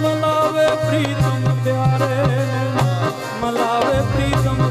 ਮਲਾਵੇ ਪ੍ਰੀਤਮ ਪਿਆਰੇ। ਨੂੰ ਮਲਾਵੇ ਪ੍ਰੀਤਮ